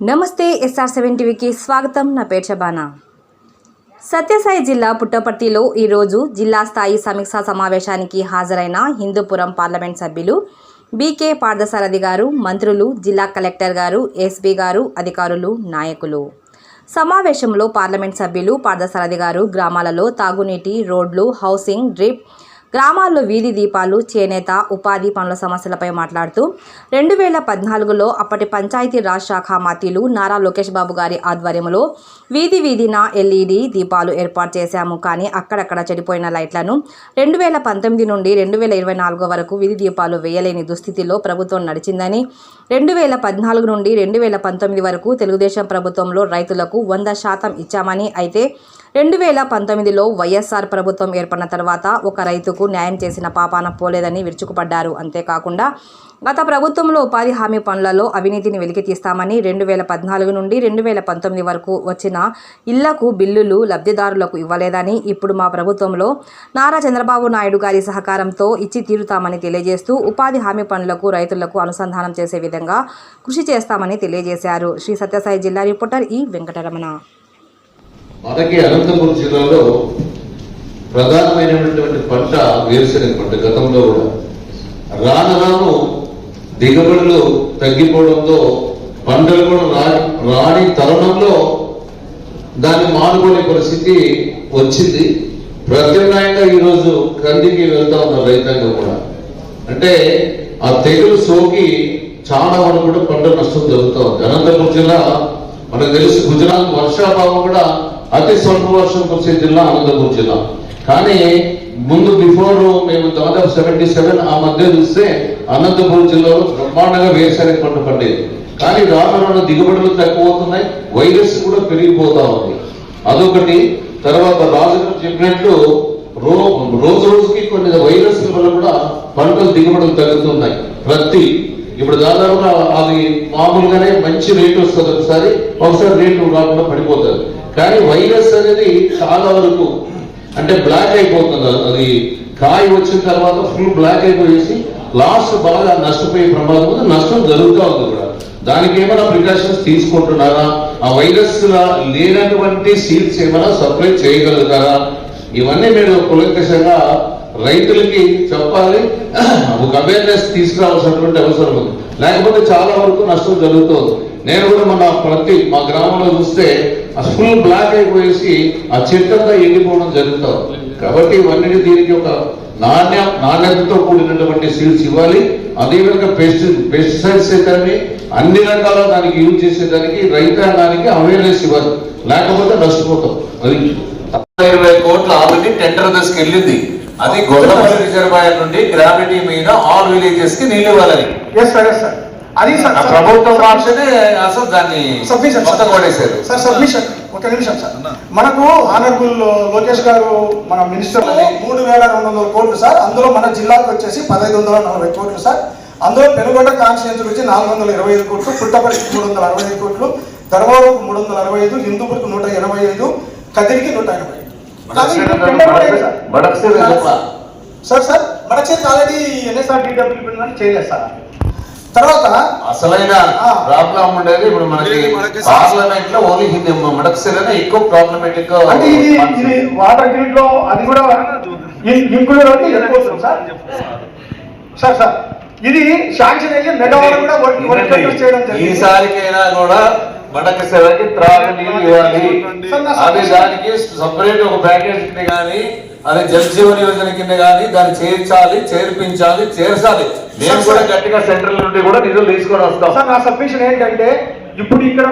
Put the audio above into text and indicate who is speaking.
Speaker 1: నమస్తే SR seven టీవీకి స్వాగతం. నా పేరు శబానా సత్యసాయి జిల్లా పుట్టపర్తిలో ఈరోజు జిల్లా స్థాయి సమీక్షా సమావేశానికి హాజరైన హిందూపురం పార్లమెంట్ సభ్యులు బీకే పార్థసారథి గారు మంత్రులు జిల్లా కలెక్టర్ గారు ఎస్బీ గారు అధికారులు నాయకులు. సమావేశంలో పార్లమెంట్ సభ్యులు పార్థసారథి గారు గ్రామాలలో తాగునీటి రోడ్లు హౌసింగ్ డ్రిప్ గ్రామాల్లో వీధి దీపాలు చేనేత ఉపాధి పనుల సమస్యలపై మాట్లాడుతూ రెండు వేల పద్నాలుగులో అప్పటి పంచాయతీ రాజ్ శాఖ మాతీలు నారా లోకేష్ బాబు గారి ఆధ్వర్యంలో వీధి వీధిన ఎల్ఈడి దీపాలు ఏర్పాటు చేశాము. కానీ అక్కడక్కడ చెడిపోయిన లైట్లను రెండు వేల పంతొమ్మిది నుండి రెండు వేల ఇరవై నాలుగు వరకు వీధి దీపాలు వేయలేని దుస్థితిలో ప్రభుత్వం నడిచిందని రెండు వేల పద్నాలుగు నుండి రెండు వేల పంతొమ్మిది వరకు తెలుగుదేశం ప్రభుత్వంలో రైతులకు వంద శాతం ఇచ్చామని అయితే రెండు వేల పంతొమ్మిదిలో వైఎస్ఆర్ ప్రభుత్వం ఏర్పడిన తర్వాత ఒక రైతుకు న్యాయం చేసిన పాపాన పోలేదని విరుచుకుపడ్డారు. అంతేకాకుండా గత ప్రభుత్వంలో ఉపాధి హామీ పనులలో అవినీతిని వెలికి తీస్తామని రెండు వేల పద్నాలుగు నుండి రెండు వేల పంతొమ్మిది వరకు వచ్చిన ఇళ్ళకు బిల్లులు లబ్ధిదారులకు ఇవ్వలేదని ఇప్పుడు మా ప్రభుత్వంలో నారా చంద్రబాబు నాయుడు గారి సహకారంతో ఇచ్చి తీరుతామని తెలియజేస్తూ ఉపాధి హామీ పనులకు రైతులకు అనుసంధానం చేసే విధంగా కృషి చేస్తామని తెలియజేశారు. శ్రీ సత్యసాయి జిల్లా రిపోర్టర్ ఈ వెంకటరమణ.
Speaker 2: మనకి అనంతపురం జిల్లాలో ప్రధానమైనటువంటి పంట వేరుశనగ పంట గతంలో కూడా. రాను రాను దిగుబడులు తగ్గిపోవడంతో పంటలు కూడా రాని రాని తరుణంలో దాన్ని మానుకునే పరిస్థితి వచ్చింది. ప్రత్యామ్నాయంగా ఈరోజు కందికి వెళ్తా ఉన్న రైతాంగం కూడా. అంటే ఆ తెగులు సోకి చాలా వరకు కూడా పంట నష్టం జరుగుతూ ఉంది. అనంతపురం జిల్లా మనకు తెలుసు గుజరాత్ వర్షాభావం కూడా అతి స్వల్ప వర్షం కురిసే జిల్లా అనంతపురం జిల్లా. కానీ ముందు బిఫోర్ మేము దాదాపు సెవెంటీ సెవెన్ ఆ మధ్య చూస్తే అనంతపురం జిల్లాలో బ్రహ్మాండంగా వేరుశనగ పంట పండేది. కానీ రాను దిగుబడులు తగ్గిపోతున్నాయి వైరస్ కూడా పెరిగిపోతా ఉంది. అదొకటి. తర్వాత రాజు చెప్పినట్టు చెప్పినట్లు రో రోజు రోజుకి కొన్ని వైరస్ వల్ల కూడా పంటలు దిగుబడులు తగ్గుతున్నాయి. ప్రతి ఇప్పుడు దాదాపుగా అది మామూలుగానే మంచి రేటు వస్తుంది ఒకసారి ఒకసారి రేటు రాకుండా పడిపోతుంది. కానీ వైరస్ అనేది చాలా వరకు అంటే బ్లాక్ అయిపోతుంది. అది కాయ వచ్చిన తర్వాత ఫుల్ బ్లాక్ అయిపోయేసి లాస్ట్ బాగా నష్టపోయే ప్రమాదం ఉంది. నష్టం జరుగుతూ ఉంది కూడా. దానికి ఏమైనా ప్రికాషన్స్ తీసుకుంటున్నారా? ఆ వైరస్ లేనటువంటి సీడ్స్ ఏమైనా సప్లై చేయగలుగుతారా? ఇవన్నీ మీరు కులంకషంగా రైతులకి చెప్పాలి. ఒక అవేర్నెస్ తీసుకురావాల్సినటువంటి అవసరం ఉంది. లేకపోతే చాలా వరకు నష్టం జరుగుతుంది. నేను కూడా మన ప్రతి మా గ్రామంలో చూస్తే ఆ ఫుల్ బ్లాక్ అయిపోయేసి ఆ చెట్టంతా ఎండిపోవడం జరుగుతుంది కాబట్టి ఇవన్నీ దీనికి ఒక నాణ్య నాణ్యతతో కూడినటువంటి సీడ్స్ ఇవ్వాలి. అదేవిధంగా పెస్టి పెస్టిసైడ్స్ అయితే అన్ని రకాల దానికి యూజ్ చేసేదానికి రైతాంగానికి అవేర్నెస్ ఇవ్వాలి. లేకపోతే నష్టపోతాం. అది ఇరవై కోట్ల ఆల్రెడీ టెండర్ దశకి వెళ్ళింది. అది గొల్లపల్లి రిజర్వాయర్ నుండి గ్రావిటీ మీద ఆల్ విలేజెస్కి నీళ్ళు ఇవ్వాలని.
Speaker 3: ఎస్ సార్ ఎస్ సార్ అది
Speaker 2: ప్రభుత్వం మార్చనే అసలు దాన్ని
Speaker 3: సబ్మిషన్
Speaker 2: కొడేశారు
Speaker 3: సార్ సబ్మిషన్. ఒక నిమిషం సార్. మనకు ఆనరబుల్ లోకేష్ గారు మన మినిస్టర్ మూడు వేల రెండు వందల కోట్లు సార్. అందులో మన జిల్లాకు వచ్చేసి పదహైదు వందల నలభై కోట్లు సార్. అందులో పెనుగొండ కాన్స్టిట్యూన్సీ వచ్చి నాలుగు వందల ఇరవై ఐదు కోట్లు పుట్టపల్లికి మూడు వందల అరవై ఐదు కోట్లు ధర్మవరంకు మూడు వందల అరవై ఐదు హిందూపురికి నూట ఎనభై ఐదు కదిరికి నూట ఎనభై సార్. సార్ మనచేతి ఆల్రెడీ ఎన్ఎస్ఆర్ డీడబ్ల్యూపీ చేయలేదు సార్. తర్వాత?
Speaker 2: అసలైన. ప్రాబ్లం ఉండేది ఇప్పుడు మనకి పార్లమెంట్లో ఓన్లీ హిందీ మడక్సిలోనే ఎక్కువ ప్రాబ్లమేటిక్
Speaker 3: అంటే ఇది ఇది వాటర్ గ్రిడ్లో అది కూడా ఇంక్లూడ్ అవుతుంది సార్. సార్ సార్ ఇది శాంక్షన్ అయ్యి మెగావాట్ కూడా వర్క్ చేయడం
Speaker 2: ఈసారికైనా కూడా మడక సేవకి త్రాగు నీళ్ళు ఇవ్వాలి అది దానికి సపరేట్ ఒక ప్యాకేజ్ కింద కానీ అది జల్ జీవన్ యోజన కింద కానీ దాన్ని చేర్చాలి చేర్పించాలి చేర్చాలి మేము
Speaker 3: సార్,
Speaker 2: కూడా. గట్టిగా సెంట్రల్ నుండి కూడా నిధులు తీసుకొని వస్తాం
Speaker 3: నా సబ్మిషన్ ఏంటంటే ఇప్పుడు ఇక్కడ